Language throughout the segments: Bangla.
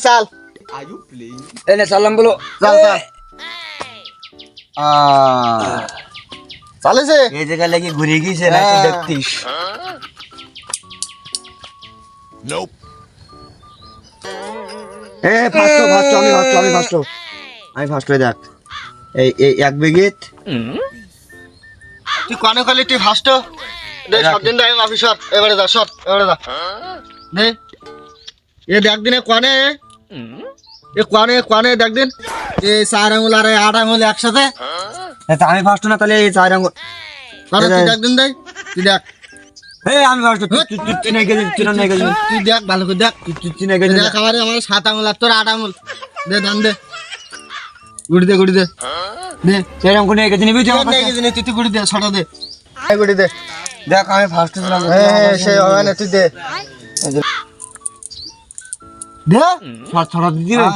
চাল এনে সালাম বলো চাল চাল আহ, চালিছে এই জায়গা লাগি ঘুরে গিয়েছে না হ্যাঁ। দেখতিস এ ফার্স্ট ফার্স্ট আমি ফার্স্ট আমি ফার্স্ট আমি ফার্স্ট হয়ে দেখ। এই এই এক বিঘিত তুই কানে খালি তুই ফার্স্ট দে সব দিন এবারে যা সর এবারে যা। দে। এ দেখ দিনে কানে। এ কানে কানে দেখ দিন। এ চার আঙুল আর আট আঙুল একসাথে। আমি ফার্স্ট না তাহলে এই চার আঙ্গুল তুই দেখ। দেখ দিন দেয় তুই দেখ। এই আমি ফার্স্ট তুই তুই তুই নেগে তুই না নেগে তুই- দেখ ভালো করে দেখ। তুই তুই নেগে তুই দেখ আমার আমার সাত আঙুল আর তোর আট আঙুল। দে দান দে। গুড়ি দে গুড়ি দে। দে। সেরকম নিবি তুই তুই নেই? তুই তুই গুড়ি দে ছটা দে। গুড়ি দে। দেখ আমি ফার্স্ট ছিলাম হ্যাঁ সে হবে না তুই দে। দে? ছড়া দিবি। হ্যাঁ,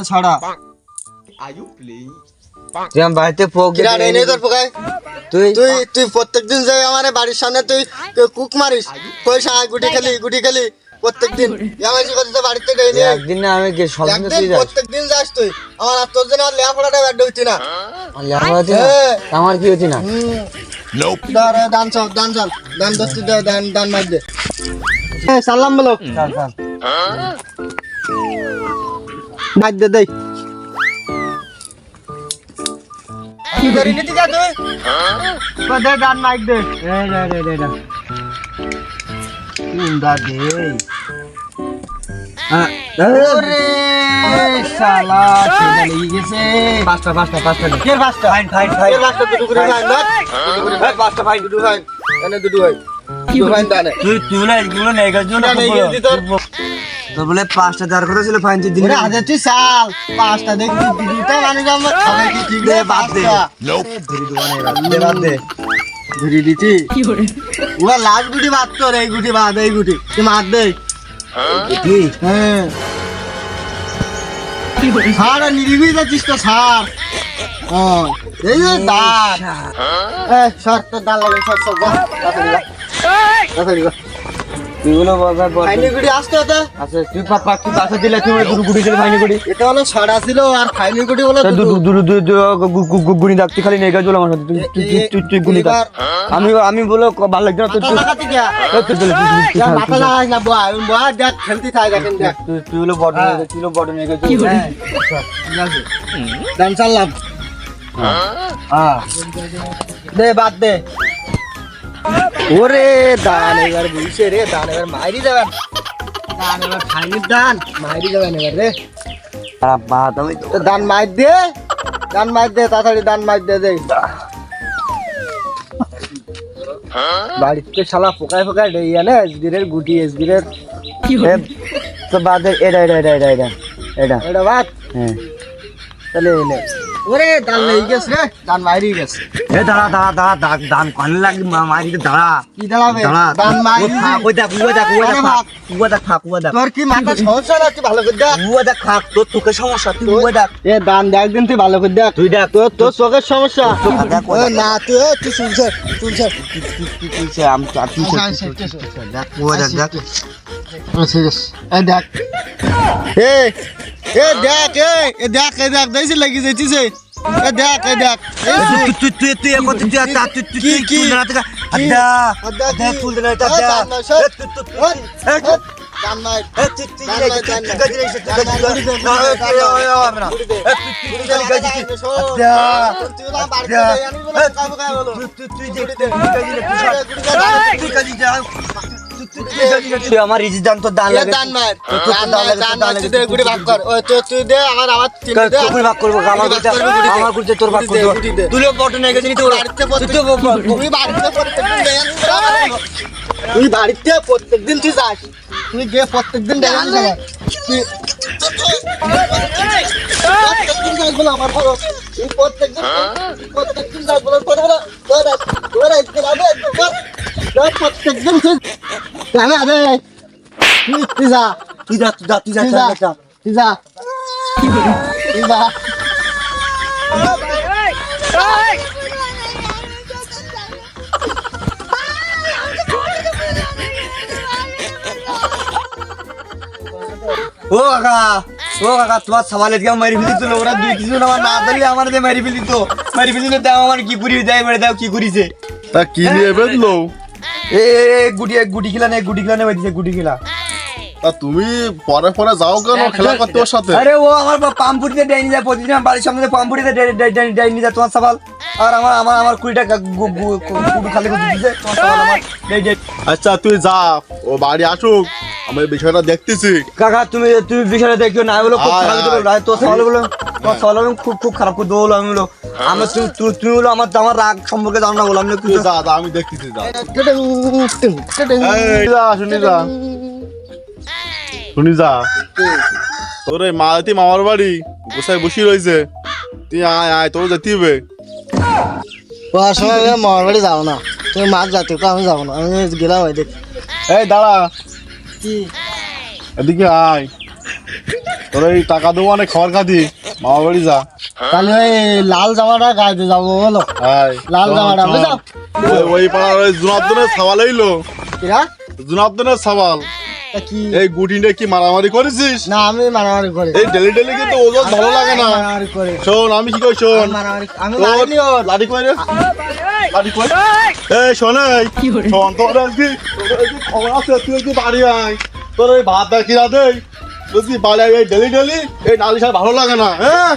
আমার বাড়িতে পোক কিরা নেই নেই তোর পোকায়? তুই? তুই তুই প্রত্যেকদিন যাই আমার বাড়ির সামনে তুই কুক মারিস কই সাঁই গুটি খেলি গুটি খেলি। প্রত্যেকদিন বাড়িতে গই নি একদিন না আমি সব দিন তুই যাস। প্রত্যেকদিন যাস তুই। আমার আর তোর জন্য আর লেখাপড়াটা ব্যাড হইতি না। আর লেখাপড়া হচ্ছে না? হ্যাঁ। আমার কি হচ্ছে না? দাঁড়া দান চল দান চল দান দস্তি দে দান দান মার দে। হ্যাঁ সালাম বলো। মার দে দেই কি করি নিতি যা তুই? দে দান মার দে। এই রে রে রে রে কুন্দা দে? হ্যাঁ ওরে। শালা ছেলে লেগে গেছে। পাঁচটা পাঁচটা পাঁচটা দে। কে পাঁচটা। Fine fine fine. পাঁচটা দুটো করে ফাইন। না? দুটো করে ফাইন। পাঁচটা ফাইন দুটো ফাইন। এনে দুটো ফাইন বলে। তো বলে পাঁচটা দেওয়ার কথা ছিল ফাইন তুই দিলি। ওরে আজ তুই চাল পাঁচটা দেখবি দুটো মানুষ আমার খাবে কি ঠিক দে, বাদ দে। পাঁচটা? দে বাদ দে। ঘুরি দিছি ওরা লাস্ট গুটি বাদ তোর এই গুটি বাদ এই গুটি। তুই মার দে। কি? হ্যাঁ। ছাড় আর যাচ্ছিস তো ছাড় এই যে দাঁত। এ সর তোর দাঁত লাগে সর সর যা। তাড়াতাড়ি যা। তাড়াতাড়ি যা। তুই বলে বাবা বল ফাইনি গুটি আসতে হতে আচ্ছা তুই পাপা তুই পাশে দিলে তুই বলে দুটো গুড়ি দিলে ফাইনি গুড়ি এটা হলো ছড়া ছিল আর ফাইনি গুটি হলো তা দুটো। দুটো দুটো দুটো গুড়ি ডাকতে খালি নেই গেছ আমার সাথে তুই তুই তুই- তুই তুই গুড়ি ডাক আমি আমি বলে ভালো লাগছে না তুই তুই তুই- তুই তুই- তুই- তুই যা, থাক, মাথা তুই না, বয়, আমি বয়, দেখ, খেলতে থাক, দেখেন, দেখ। তুই তুই হলো বড় নেই তুই হলো বড় নেই গেছ ঠিক চাললাম। হ্যাঁ দে, বাদ দে। ওরে দান এবার বুঝছে রে দান এবার মাইরি যাবেন দান এবার ফাইনির দান। মাইরি যাবেন এবার রে। দান মাইর দে দান মাইর দে তাড়াতাড়ি দান মাইর দে দে। বাড়িতে শালা ফোকায় ফোকায় ডেইয়া নে এসগিরের গুটি এসগিরের এ, তো বাদ এটা এটা এটা এটা এটা এটা। বাদ? হ্যাঁ। তাহলে ওরে দান লেগে গেছে রে দান মাইরি গেছে। এ দাঁড়া দাঁড়া দাঁড়া দাঁড় দান কানে লাগি মারি দাঁড়া। কি দাঁড়াবে দাঁড়া। দান থাক ওই দেখ ওই দেখ আরে বাপ। ওই দেখ থাক ওই দেখ। তোর কি মাথা সমস্যা না তুই ভালো করে দেখ। ওই দেখ থাক তোর তোকে সমস্যা তুই ওই দেখ। এ দান দেখ দিন তুই ভালো করে দেখ। তুই দেখ। তোর তোর চোখের সমস্যা। ও না তুই তুই শুনছে শুনছে। তুই তুই সে আম তুই তুই। দেখ ওই দেখ দেখ। দেখ এ এ দেখ এ এ দেখ এ দেখ দেখছিস লাগি যাইছিস এ এ দেখ এ দেখ এ তুই তুই তুই তুই এখন তুই তুই তুই তুই কি, কি? আড্ডা আড্ডা তুই না আড্ডা তুই তুই তুই দান নাই এ তুই তুই গাজি গাজি রে না এ হবে না এ তুই তুই গালি গাজি আড্ডা তুই না বাড়িতে যাই আমি বলে কাবু কাবু বলো তুই তুই যে গাজি রে তুই গাজি যা তুই আমার ইজি দান তো দান লাগে দান মার মার তুই গুড়ি ভাগ কর। ও তুই তুই দে আমার আমার তিন দে। তুই ভাগ করব আমার করতে তোর ভাগ করব। তুই বটন নিয়ে গেছিস তোর বাড়িতে তুই তো তুই বাড়িতে প্রত্যেকদিন তুই বাড়িতে প্রত্যেকদিন তুই যাস। তুই গিয়ে প্রত্যেকদিন তুই প্রত্যেকদিন বলে আমার খরচ তুই প্রত্যেকদিন প্রত্যেকদিন আজকে যাবে তোর প্রত্যেকদিন তুই জানা রে তুই তুই যা তুই যা তুই যা তুই যা তুই যা তুই যা তুই যা ও কাকা ও ও কাকা তোমার সামালে দিয়ে মারি ফেলি তো ওরা দুই কিছু আমার না ধরলে আমার দিয়ে মারি ফেলি তো মারি ফেলি তো দাও আমার কি করি দেয় মেরে দাও কি করিছে তা কি নিয়ে বেঁধলো এ এ, গুটি খেলা নেই গুটি খেলা নেই দিছে গুটি খেলা। তুমি পরে পরে যাও কেন? খেলা করতে ওর সাথে। আরে ও আমার পাম্পুটিতে ডাইনি যায় প্রতিদিন বাড়ির সামনে পাম্পুটিতে ডাইনি যায় তোমার সাবাল। আর আমার আমার আমার কুড়ি টাকা খালি আচ্ছা তুই যা ও বাড়ি আসুক আমি বিষয়টা দেখতেছি। কাকা তুমি তুমি বিষয়টা দেখিও না বলো বলো তোর সওয়াল খুব খুব খারাপ করে দেবো আমি বলো আমি তুমি তুমি- আমার আমার রাগ সম্পর্কে জানো না বলো আমি তুই যা যা আমি দেখতেছি যা। শুনি যা। শুনি যা। তোর এই মালতি মামার বাড়ি গোসাই বসি রয়েছে। তুই আয় আয় তোর যেতে হবে। আমি মামার বাড়ি যাব না। তুমি মাছ যাতে তো আমি যাব না আমি গেলাম ওই দেখ এই দাঁড়া। কি? এদিকে আয়। তোর এই টাকা দেবো অনেক খাবার খাতি মামার বাড়ি যা। তাহলে ওই লাল জামাটা গাইতে যাব বলো। লাল জামাটা বুঝাও ওই- ওই পাড়ার ওই জুনার্দনের সাবাল এইলো। কিরা? জুনার্দনের সাবাল। কি? এই গুটিনে কি মারামারি করেছিস? না আমি মারামারি করি। এই ডেলি ডেলি কিন্তু ওজন ভালো লাগে না। মারামারি করি। শোন আমি কি কই শোন। আমি মারামারি আমি তোর ওর। কই রে? লাঠি কই? এই শোন এই। শোন তোর আজকে তোর আজকে খবর আছে তুই একটু বাড়ি আয়। তোর এই ভাত দেখি না দেই বুঝলি বাজারে ডেলি ডেলি? এই নালিশ ভালো লাগে না হ্যাঁ?